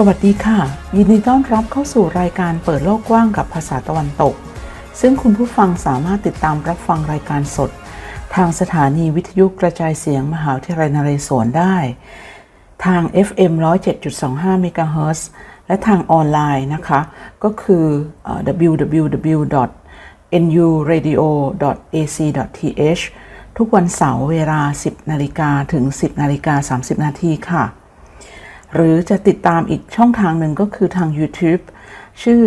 สวัสดีค่ะ ยินดีต้อนรับเข้าสู่รายการเปิดโลกกว้างกับภาษาตะวันตก ซึ่งคุณผู้ฟังสามารถติดตามรับฟังรายการสด ทางสถานีวิทยุกระจายเสียงมหาวิทยาลัยนเรศวรได้ ทาง FM 107.25 MHz และทางออนไลน์นะคะ ก็คือเอ่อ www.nuradio.ac.th ทุกวันเสาร์เวลา 10 นาฬิกาถึง 10 นาฬิกา 30 นาทีค่ะ หรือจะติดตามอีกช่องทางหนึ่งก็คือทาง YouTube ชื่อ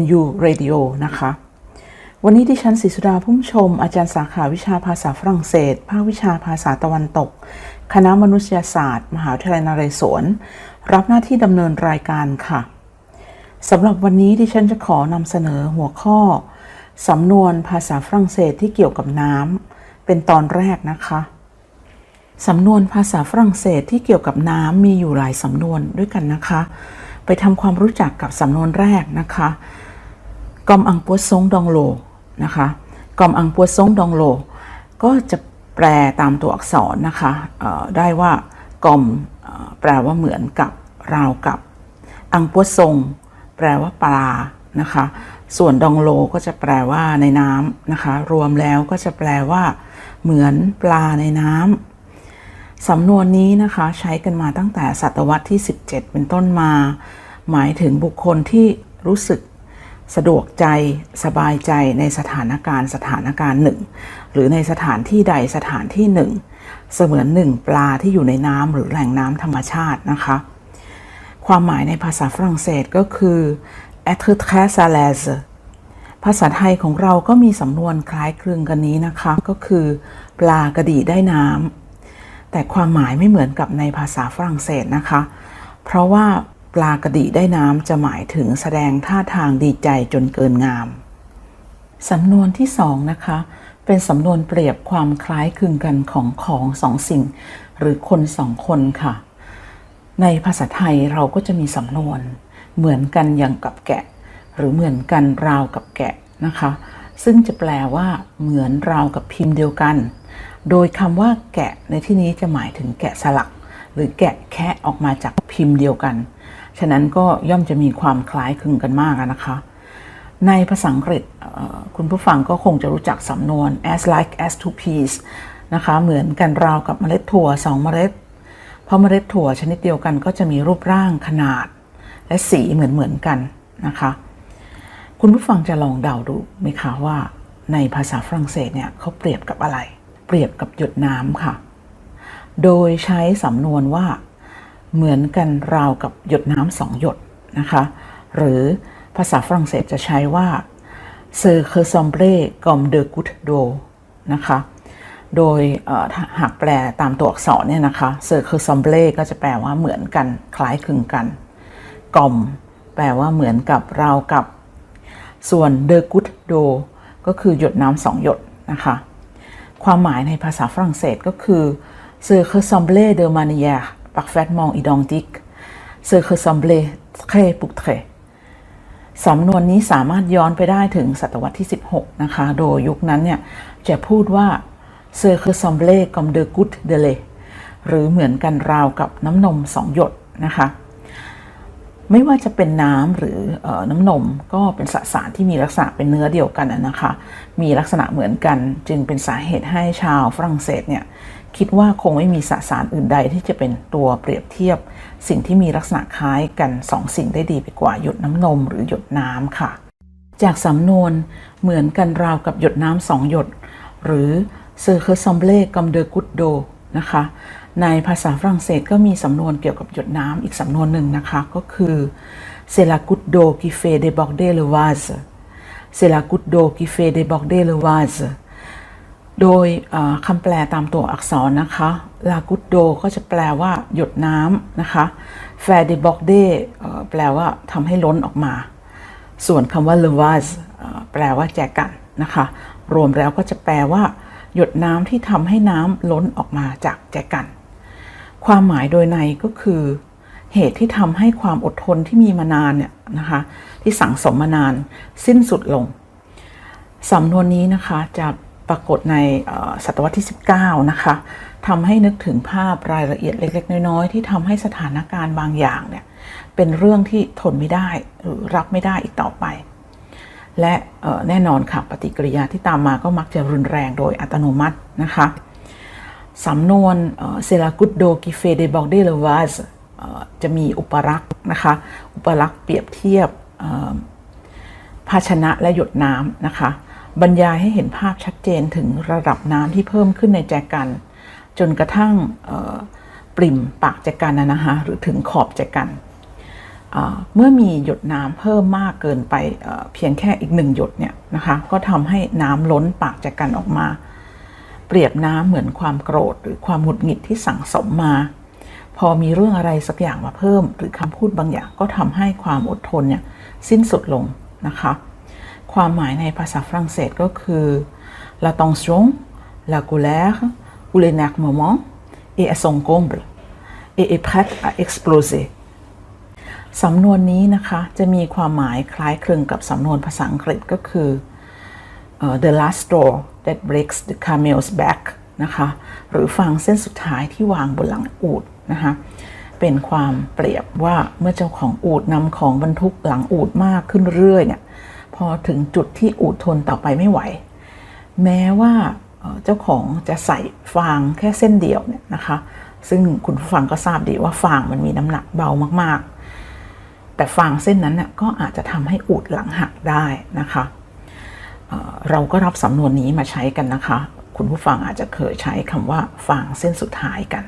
NU Radio นะคะ วันนี้ดิฉันศรีสุดาพุ่มชม อาจารย์สาขาวิชาภาษาฝรั่งเศส ภาควิชาภาษาตะวันตก คณะมนุษยศาสตร์ มหาวิทยาลัยนเรศวร รับหน้าที่ดำเนินรายการค่ะสำหรับวันนี้ดิฉันจะขอนำเสนอหัวข้อ สำนวนภาษาฝรั่งเศสที่เกี่ยวกับน้ำเป็นตอนแรกนะคะ สำนวนภาษาฝรั่งเศสที่เกี่ยวกับน้ำมีอยู่หลายสำนวนด้วยกันนะคะ ไปทำความรู้จักกับสำนวนแรกนะคะกอมอังปัวซงดองโลนะคะกอมอังปัวซงดองโล ก็จะแปลตามตัวอักษรนะคะได้ว่ากอมแปลว่าเหมือนกับราวกับ อังปัวซงแปลว่าปลานะคะ ส่วนดองโลก็จะแปลว่าในน้ำนะคะ รวมแล้วก็จะแปลว่า เหมือนปลาในน้ำ สำนวนนี้นะคะใช้กันมาตั้งแต่ศตวรรษที่ 17 เป็นต้นมา หมายถึงบุคคลที่รู้สึกสะดวกใจสบายใจในสถานการณ์สถานการณ์หนึ่ง หรือในสถานที่ใดสถานที่หนึ่ง เสมือนหนึ่งปลาที่อยู่ในน้ำหรือแหล่งน้ำธรรมชาตินะคะ ความหมายในภาษาฝรั่งเศสก็คือ être très à l'aise ภาษาไทยของเราก็มีสำนวนคล้ายคลึงกันนี้นะคะ ก็คือ ปลากระดีได้น้ำ แต่ความหมายไม่เหมือนกับในภาษาฝรั่งเศสนะคะ เพราะว่าปลากระดีได้น้ำจะหมายถึงแสดงท่าทางดีใจจนเกินงาม สำนวนที่สองนะคะ เป็นสำนวนเปรียบความคล้ายคลึงกันของของสองสิ่ง หรือคนสองคนค่ะ ในภาษาไทยเราก็จะมีสำนวน เหมือนกันอย่างกับแกะ หรือเหมือนกันราวกับแกะนะคะ ซึ่งจะแปลว่า เหมือนราวกับพิมพ์เดียวกัน โดยคำว่าแกะในที่นี้จะหมายถึงแกะสลัก หรือแกะแคะออกมาจากพิมพ์เดียวกัน ฉะนั้นก็ย่อมจะมีความคล้ายคลึงกันมากนะคะ ในภาษาอังกฤษคุณผู้ฟังก็คงจะรู้จักสำนวน as like as two peas นะคะเหมือนกันราวกับเมล็ดถั่วสองเมล็ด เพราะเมล็ดถั่วชนิดเดียวกันก็จะมีรูปร่างขนาด และสีเหมือนเหมือนๆกันนะคะ คุณผู้ฟังจะลองเดาดูไหมคะว่าในภาษาฝรั่งเศสเนี่ยเขาเปรียบกับอะไร เปรียบกับหยดน้ำค่ะ โดยใช้สำนวนว่า เหมือนกันราวกับหยดน้ำสองหยดนะคะ หรือภาษาฝรั่งเศสจะใช้ว่า ce que semble comme de goutte d'eau นะคะ โดยหากแปลตามตัวอักษรเนี่ยนะคะ ce que semble ก็จะแปลว่าเหมือนกันคล้ายคลึงกันกอมแปลว่าเหมือนกับราวกับ ส่วน de goutte d'eau ก็คือหยดน้ำสองหยดนะคะ ความหมายในภาษาฝรั่งเศสก็คือ ce que semble de manière parfaitement identique ce que semble très pour très สำนวนนี้สามารถย้อนไปได้ถึงศตวรรษที่ 16 นะคะ โดยยุคนั้นเนี่ย จะพูดว่า ce que semble comme de goutte de lait หรือเหมือนกันราวกับน้ำนมสองหยดนะคะ ไม่ว่าจะเป็นน้ำหรือออน้ำนมก็เป็นสสารที่มีลักษณะเป็นเนื้อเดียวกันนะคะ มีลักษณะเหมือนกัน จึงเป็นสาเหตุให้ชาวฝรั่งเศสเนี่ยคิดว่าคงไม่มีสสารอื่นใดที่จะเป็นตัวเปรียบเทียบ สิ่งที่มีลักษณะคล้ายกันสองสิ่งได้ดีไปกว่าหยดน้ำนมหรือหยดน้ำค่ะ จากสำนวนเหมือนกันราวกับหยดน้ำสองหยด หรือ ce que semble comme de goutte d'eau นะคะ ในภาษาฝรั่งเศสก็มีสำนวนเกี่ยวกับหยดน้ำอีกสำนวนหนึ่งนะคะ ก็คือ c'est la goutte d'eau qui fait déborder le vase c'est la goutte d'eau qui fait déborder le vase โดยคำแปลตามตัวอักษรนะคะ la goutte d'eau ก็จะแปลว่าหยดน้ำนะคะ faire déborder เอ่อแปลว่าทำให้ล้นออกมา ส่วนคำว่า le vase เอ่อแปลว่าแจกันนะคะ รวมแล้วก็จะแปลว่า หยดน้ำที่ทำให้น้ำล้นออกมาจากแจกัน ความหมายโดยในก็คือ เหตุที่ทำให้ความอดทนที่มีมานานเนี่ยนะคะที่สั่งสมมานานสิ้นสุดลงสำนวนนี้นะคะจะปรากฏในศตวรรษที่ 19 นะคะทำให้นึกถึงภาพรายละเอียดเล็ก ๆ น้อยๆที่ทำให้สถานการณ์บางอย่างเนี่ยเป็นเรื่องที่ทนไม่ได้หรือรับไม่ได้อีกต่อไป และแน่นอนค่ะปฏิกิริยาที่ตามมาก็มักจะรุนแรงโดยอัตโนมัตินะคะ สำนวนเซลากุดโดกิเฟเดบอกเดลวาสจะมีอุปรักษ์นะคะ อุปรักษ์เปรียบเทียบภาชนะและหยดน้ำนะคะ บรรยายให้เห็นภาพชัดเจนถึงระดับน้ำที่เพิ่มขึ้นในแจกัน จนกระทั่งปริ่มปากแจกันนะคะหรือถึงขอบแจกันเมื่อมีหยดน้ำเพิ่มมากเกินไปเอ่อเพียงแค่อีกหนึ่งหยดเนี่ยนะคะ ก็ทำให้น้ำล้นปากจากกันออกมา เปรียบน้ำเหมือนความโกรธหรือความหงุดหงิดที่สั่งสมมา พอมีเรื่องอะไรสักอย่างมาเพิ่ม หรือคำพูดบางอย่างก็ทำให้ความอดทนเนี่ยสิ้นสุดลงนะคะ ความหมายในภาษาฝรั่งเศสก็คือ la tension la colère ou l'énervement est à son comble et est prête à exploser สำนวนนี้นะคะจะมีความหมายคล้ายคลึงกับสำนวนภาษาอังกฤษก็คือ เอ่อ the last straw that breaks the camel's back นะคะหรือฟางเส้นสุดท้ายที่วางบนหลังอูดนะคะเป็นความเปรียบว่าเมื่อเจ้าของอูดนำของบรรทุกหลังอูดมากขึ้นเรื่อยเนี่ยพอถึงจุดที่อูดทนต่อไปไม่ไหว แม้ว่าเจ้าของจะใส่ฟางแค่เส้นเดียวเนี่ยนะคะซึ่งคุณผู้ฟังก็ทราบดีว่าฟางมันมีน้ำหนักเบามากๆ แต่ฟางเส้นนั้นน่ะก็อาจจะทำให้อูดหลังหักได้นะคะ เราก็รับสำนวนนี้มาใช้กันนะคะ คุณผู้ฟังอาจจะเคยใช้คำว่าฟางเส้นสุดท้ายกัน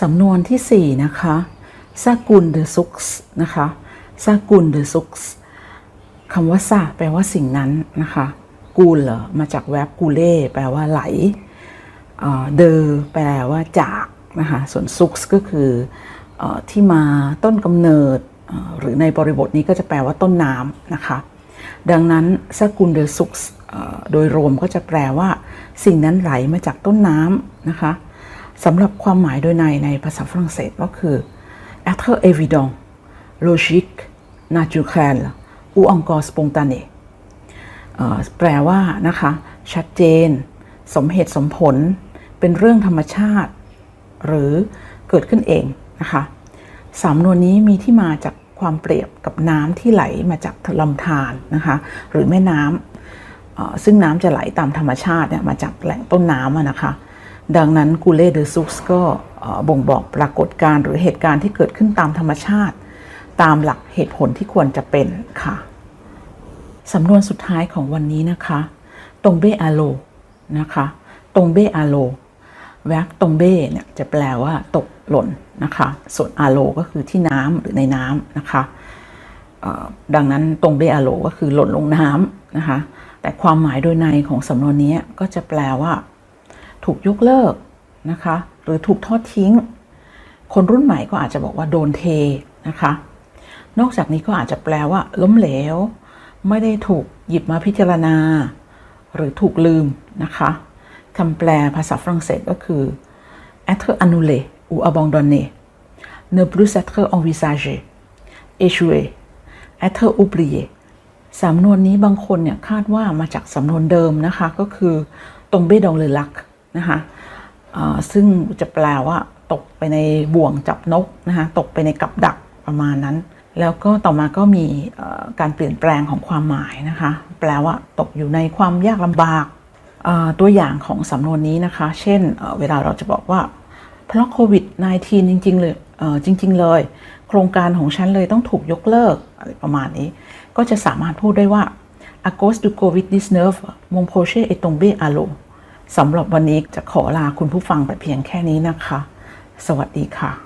สำนวนที่ 4 นะคะซากุนเดซุกส์นะคะซากุนเดซุกส์คำว่าซาแปลว่าสิ่งนั้นนะคะกูลเหรอมาจากแวบกูเล่แปลว่าไหลเอ่อเดอแปลว่าจากนะคะส่วนซุกส์ก็คืออที่มาต้นกำเนิดหรือในบริบทนี้ก็จะแปลว่าต้นน้ำนะคะ ดังนั้นซากุนเดซุกโดยรวมก็จะแปลว่า สิ่งนั้นไหลมาจากต้นน้ำนะคะสำหรับความหมายโดยในในภาษาฝรั่งเศสก็คือ être évident logique naturel ou encore spontané แปลว่านะคะ ชัดเจน สมเหตุสมผล เป็นเรื่องธรรมชาติ หรือเกิดขึ้นเองนะคะสำนวนนี้มีที่มาจาก ความเปรียบกับน้ำที่ไหลมาจากลำธารนะคะ หรือแม่น้ำเอ่อซึ่งน้ำจะไหลตามธรรมชาติเนี่ยมาจากแหล่งต้นน้ำนะคะ ดังนั้นกูเล่เดซุกส์ก็บ่งบอกปรากฏการณ์หรือเหตุการณ์ที่เกิดขึ้นตามธรรมชาติ ตามหลักเหตุผลที่ควรจะเป็นค่ะสำนวนสุดท้ายของวันนี้นะคะตรงเบอาโลนะคะตรงเบอาโล แวบตรงเบเนี่ยจะแปลว่าตกหล่นนะคะ ส่วนอาโลก็คือที่น้ำหรือในน้ำนะคะดังนั้นตรงเบอาโลก็คือหล่นลงน้ำนะคะ แต่ความหมายโดยในของสำนวนนี้ก็จะแปลว่า ถูกยกเลิกนะคะ หรือถูกทอดทิ้ง คนรุ่นใหม่ก็อาจจะบอกว่าโดนเทนะคะ นอกจากนี้ก็อาจจะแปลว่า ล้มเหลว ไม่ได้ถูกหยิบมาพิจารณา หรือถูกลืมนะคะ คำแปลภาษาฝรั่งเศสก็คือ être annulé ou abandonné ne plus être envisagé échouer être oublié สำนวนนี้บางคนเนี่ยคาดว่ามาจากสำนวนเดิมนะคะ ก็คือตรงเบดองเลลักนะคะซึ่งจะแปลว่าตกไปในบ่วงจับนกนะคะตกไปในกับดักประมาณนั้น แล้วก็ต่อมาก็มีการเปลี่ยนแปลงของความหมายนะคะ แปลว่าตกอยู่ในความยากลำบาก ตัวอย่างของสำนวนนี้นะคะ เช่นเวลาเราจะบอกว่า เพราะโควิด -19 จริงๆเลยจริง ๆ เลย โครงการของฉันเลยต้องถูกยกเลิกอะไรประมาณนี้ ก็จะสามารถพูดได้ว่า à cause du covid-19 mon projet est tombé à l'eau สำหรับวันนี้จะขอลาคุณผู้ฟังไปเพียงแค่นี้นะคะ สวัสดีค่ะ